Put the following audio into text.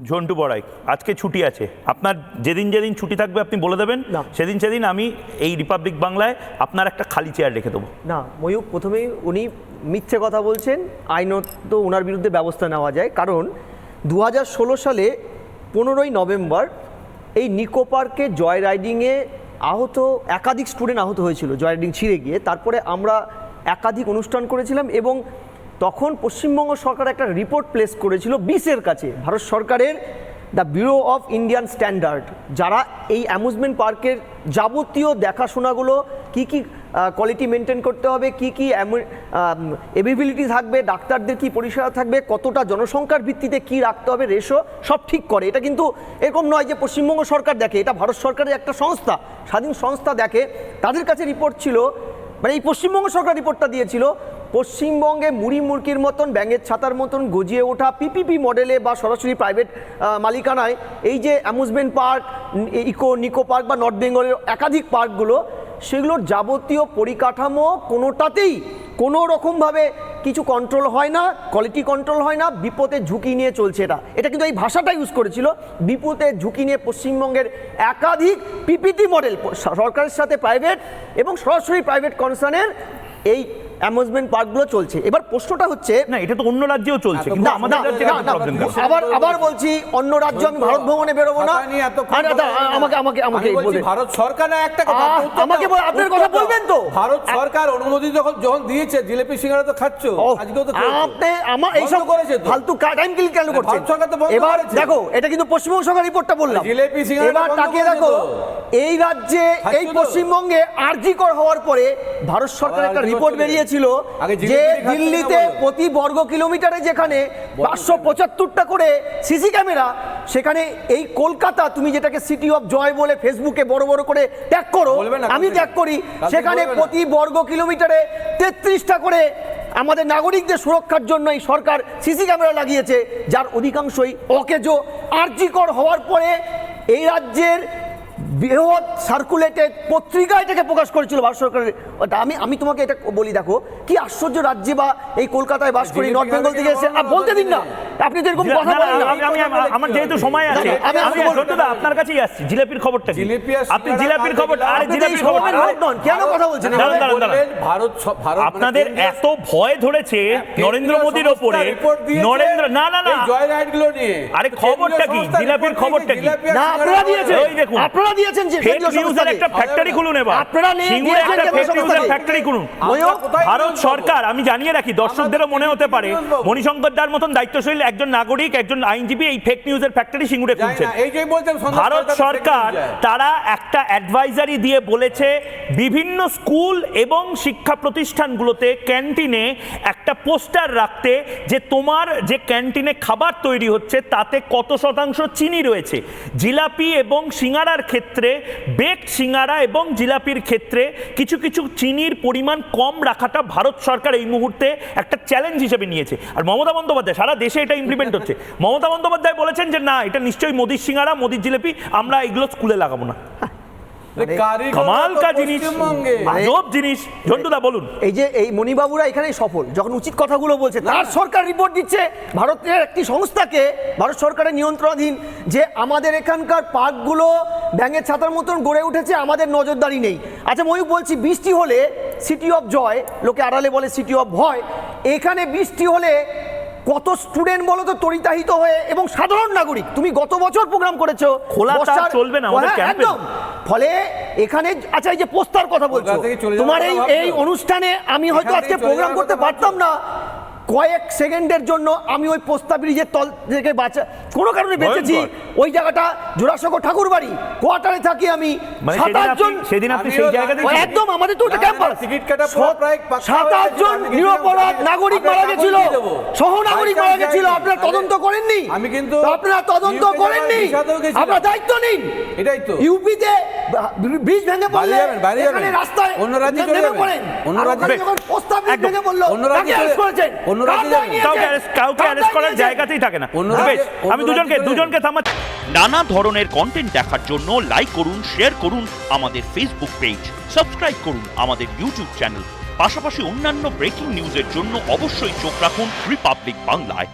ঝন্টু বড়াই আজকে ছুটি আছে। আপনার যেদিন যেদিন ছুটি থাকবে আপনি বলে দেবেন না। সেদিন সেদিন আমি এই রিপাবলিক বাংলায় আপনার একটা খালি চেয়ার রেখে দেবো। না ময়ূক প্রথমেই উনি মিথ্যে কথা বলছেন আইনত ওনার বিরুদ্ধে ব্যবস্থা নেওয়া যায় কারণ দু হাজার ষোলো সালে পনেরোই নভেম্বর এই নিকো পার্কে জয় রাইডিংয়ে আহত একাধিক স্টুডেন্ট আহত হয়েছিল জয় রাইডিং ছিঁড়ে গিয়ে। তারপরে আমরা একাধিক অনুষ্ঠান করেছিলাম এবং তখন পশ্চিমবঙ্গ সরকার একটা রিপোর্ট প্লেস করেছিল বিসের কাছে। ভারত সরকারের the bureau of Indian standard যারা এই অ্যামুজমেন্ট পার্কের যাবতীয় দেখাশোনাগুলো কি কি কোয়ালিটি মেনটেন করতে হবে, কি কি এভিবিলিটি থাকবে, ডাক্তারদের কি পরিষেবা থাকবে, কতটা জনসংখ্যার ভিত্তিতে কি রাখতে হবে রেশো সব ঠিক করে। এটা কিন্তু এরকম নয় যে পশ্চিমবঙ্গ সরকার দেখে, এটা ভারত সরকারের একটা সংস্থা, স্বাধীন সংস্থা দেখে। তাদের কাছে রিপোর্ট ছিল মানে এই পশ্চিমবঙ্গ সরকার রিপোর্টটা দিয়েছিল পশ্চিমবঙ্গে মুড়ি মুরগির মতন, ব্যাঙের ছাতার মতন গজিয়ে ওঠা পিপিপি মডেলে বা সরাসরি প্রাইভেট মালিকানায় এই যে amusement park eco Nicco park বা নর্থ বেঙ্গলের একাধিক পার্কগুলো সেগুলোর যাবতীয় পরিকাঠামো কোনোটাতেই কোনো রকমভাবে কিছু কন্ট্রোল হয় না কোয়ালিটি কন্ট্রোল হয় না বিপদে ঝুঁকি নিয়ে চলছে এটা। এটা কিন্তু এই ভাষাটা ইউজ করেছিল, বিপদের ঝুঁকি নিয়ে পশ্চিমবঙ্গের একাধিক পিপিটি মডেল সরকারের সাথে প্রাইভেট এবং সরাসরি প্রাইভেট কনসার্নের এই অ্যামুজমেন্ট পার্কগুলো চলছে। এবার প্রশ্নটা হচ্ছে না এটা তো অন্য রাজ্যেও চলছে কিন্তু আমাদের রাজ্যে আবার আবার বলছি অন্য রাজ্য আমি ভারত ভ্রমণে বেরোবো না। আমাকে আমাকে আমাকে বলছি ভারত সরকার না একটা কথা আমাকে আপনার কথা বলবেন তো? ভারত সরকার অনুমতি যখন যখন দিয়েছে জিলেপি সিঙ্গারা তো খাচ্ছ। ও, আজকেও তো। আপনি আমার এইসব করেছে তো। ফালতু টাইম কিল কেন করছেন? ভারত সরকার তো বন্ধ এবার দেখো এটা কিন্তু পশ্চিমবঙ্গ সরকার রিপোর্টটা বললাম। জিলেপি সিঙ্গারা এবার তাকিয়ে দেখো এই রাজ্যে এই? পশ্চিমবঙ্গে আরজিকর হওয়ার পরে ভারত সরকার একটা রিপোর্ট চলে আগে যে দিল্লিতে প্রতি বর্গ কিলোমিটারে যেখানে পাঁচশো পঁচাত্তরটা করে সিসি ক্যামেরা সেখানে এই কলকাতা তুমি যেটাকে সিটি অফ জয় বলে ফেসবুকে বড় বড় করে ট্যাগ করো আমি ট্যাগ করি। সেখানে প্রতি বর্গ কিলোমিটারে তেত্রিশটা করে আমাদের নাগরিকদের সুরক্ষার জন্য এই সরকার সিসি ক্যামেরা লাগিয়েছে যার অধিকাংশই অকেজো আর্জিকর হওয়ার পরে এই রাজ্যের বৃহৎ সার্কুলেটেড পত্রিকা এটাকে প্রকাশ করেছিল ভারত সরকারের। ওটা আমি আমি তোমাকে এটা বলি দেখো কি আশ্চর্য রাজ্যে বা এই কলকাতায় বাস করি নর্থ বেঙ্গল থেকে এসে আর বলতে দিন না। আপনি তো এরকম কথা বলেন আমি আমি আমি- আমার যেহেতু সময় আছে আমি- আপনার কাছেই আসছি জিলাপির খবরটা জিলিপি আর আপনি জিলাপির খবর। আরে জিলাপির খবর নন, কেন কথা বলছেন দাঁড়ান, দাঁড়ান, দাঁড়ান। ভারত ভারত মানে আপনাদের এত ভয় ধরেছে নরেন্দ্র কেন্দ্রীয় মোদীর ওপরে নরেন্দ্র না না না জয় রাইডগুলো নিয়ে আরে খবরটা কি? জিলাপির খবরটা কি? না আপনারা দিয়েছেন এই দেখুন। আপনারা দিয়েছেন যে ফেক নিউজের একটা ফ্যাক্টরি খুলুন এবার আপনারা নিয়ে একটা ফেক নিউজের। ফ্যাক্টরি খুলুন ভারত সরকার আমি জানিয়ে রাখি দর্শকদেরও মনে হতে পারে। মণিশঙ্কর দার মতন দায়িত্বশীল একজন নাগরিক একজন আইনজীবী এই ফেক নিউজের ফ্যাক্টরি সিঙ্গুরে খুলছেন ভারত সরকার। তারা একটা অ্যাডভাইজারি দিয়ে বলেছে বিভিন্ন স্কুল এবং শিক্ষা প্রতিষ্ঠানগুলোতে ক্যান্টিনে একটা পোস্টার রাখতে যে তোমার যে ক্যান্টিনে খাবার তৈরি হচ্ছে তাতে কত শতাংশ চিনি রয়েছে। জিলাপি এবং সিঙ্গারার ক্ষেত্রে বেকড সিঙ্গারা এবং জিলাপির ক্ষেত্রে কিছু কিছু চিনির পরিমাণ কম রাখাটা ভারত সরকার এই মুহূর্তে একটা চ্যালেঞ্জ হিসেবে নিয়েছে। আর মমতা বন্দ্যোপাধ্যায় সারা দেশে এটা ইমপ্লিমেন্ট হচ্ছে। মমতা বন্দ্যোপাধ্যায় বলেছেন যে না এটা নিশ্চয়ই মোদির সিঙ্গারা মোদির জিলাপি আমরা এগুলো স্কুলে লাগাবো না। কামাল কা জিনিস আজব জিনিস। ঝন্টুদা বলুন। এই যে এই মণিবাবুরা এখানেই সফল। যখন উচিত কথাগুলো বলছে তার সরকার রিপোর্ট দিচ্ছে ভারতের একটি সংস্থাকে ভারত সরকারের নিয়ন্ত্রণাধীন যে আমাদের এখানকার পার্কগুলো ব্যাঙের ছাতার মতন গড়ে উঠেছে আমাদের নজরদারি নেই। আচ্ছা ময়ূক বলছি বৃষ্টি হলে সিটি অফ জয় লোকে আড়ালে বলে সিটি অফ ভয়। এখানে বৃষ্টি হলে কত স্টুডেন্ট বলো তো তরিতাহিত হয়ে এবং সাধারণ নাগরিক? তুমি গত বছর প্রোগ্রাম করেছ। খোলা তার চলবে না আমাদের হ্যাঁ, ক্যাম্পে। একদম। ফলে এখানে আচ্ছা এই যে পোস্টার কথা বলছো তোমার এই এই অনুষ্ঠানে আমি হয়তো আজকে প্রোগ্রাম করতে পারতাম না। কয়েক সেকেন্ডের জন্য আমি ওই পোস্তা ব্রিজের তল থেকে বাঁচা কোনো কারণে বেঁচেছি। ওই জায়গাটা জোড়াসাঁকো ঠাকুর বাড়ি। কোয়ার্টারে থাকি আমি। মানে সাত সেদিন আপনি আটজন সেদিন আপনি সেই জায়গাতে একদম আমাদের তো ওটা ক্যাম্পাস টিকিট কাটা প্রায় পাক্কা সাত আটজন গেছে। আমি নিরপরাধ নাগরিক মারা গেছিল। সহ নাগরিক মারা গেছিল। আপনারা তদন্ত করেননি। আমি কিন্তু আপনারা তদন্ত করেননি। আপনারা দায়িত্ব নিন। এটাই তো। ইউপিতে ব্রিজ ভেঙে পড়লে যাবেন, বাইরে যাবেন। রাস্তায় অন্য রাজ্যে চলে যাবেন। অন্য রাজ্যে যখন প্রস্তাব ব্রিজ ভেঙে পড়ল অন্য রাজ্যে করেছেন। অন্য রাজ্যে যাবেন। কাউকে কাউকে অ্যারেস্ট করার জায়গাতেই থাকে না। অন্য রাজ্যে- আমি দুজনকে দুজনকে থামাচ্ছি। নানা ধরনের কন্টেন্ট দেখার জন্য লাইক করুন শেয়ার করুন আমাদের ফেসবুক পেজ সাবস্ক্রাইব করুন আমাদের ইউটিউব চ্যানেল পাশাপাশি অন্যান্য ব্রেকিং নিউজের জন্য অবশ্যই চোখ রাখুন রিপাবলিক বাংলায়